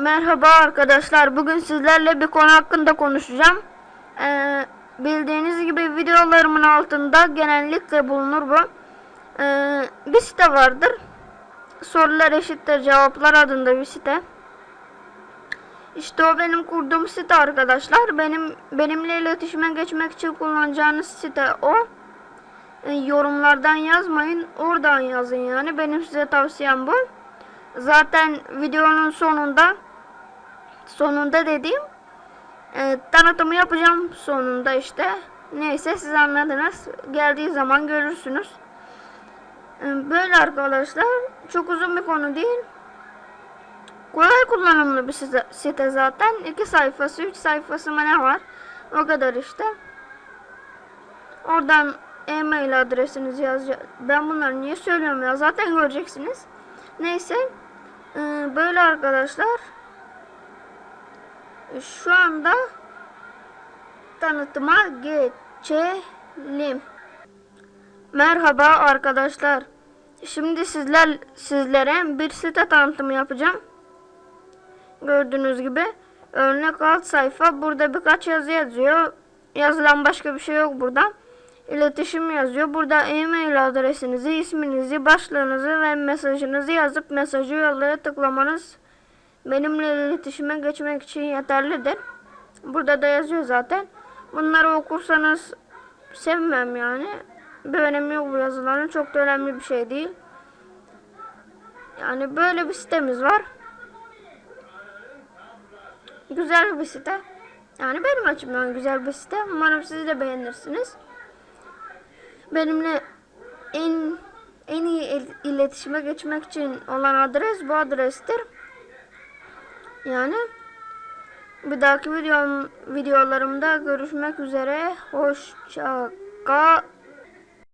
Merhaba arkadaşlar. Bugün sizlerle bir konu hakkında konuşacağım. Ee, bildiğiniz gibi videolarımın altında genellikle bulunur bu. Ee, bir site vardır. Sorular eşittir cevaplar adında bir site. İşte o benim kurduğum site arkadaşlar. Benim benimle iletişime geçmek için kullanacağınız site o. Ee, yorumlardan yazmayın. Oradan yazın yani. Benim size tavsiyem bu. Zaten videonun sonunda sonunda dediğim e, tanıtımı yapacağım sonunda işte. Neyse siz anladınız. Geldiği zaman görürsünüz. E, böyle arkadaşlar. Çok uzun bir konu değil. Kolay kullanımlı bir site, zaten. iki sayfası, üç sayfası mı ne var? O kadar işte. Oradan e-mail adresinizi yazacak. Ben bunları niye söylüyorum ya? Zaten göreceksiniz. Neyse. e, böyle arkadaşlar. Şu anda tanıtıma geçelim. Merhaba arkadaşlar. Şimdi sizler sizlere bir site tanıtımı yapacağım. Gördüğünüz gibi örnek alt sayfa. Burada birkaç yazı yazıyor. Yazılan başka bir şey yok burada. İletişim yazıyor. Burada e-mail adresinizi, isminizi, başlığınızı ve mesajınızı yazıp mesajı yollaya tıklamanız benimle iletişime geçmek için yeterlidir. Burada da yazıyor zaten. Bunları okursanız sevmem yani. Bir önemi yok bu yazıların. Çok da önemli bir şey değil. Yani böyle bir sitemiz var. Güzel bir site. Yani benim açımdan güzel bir site. Umarım siz de beğenirsiniz. Benimle en en iyi il- iletişime geçmek için olan adres bu adrestir. Yani bir dahaki videom, videolarımda görüşmek üzere. Hoşça kalın.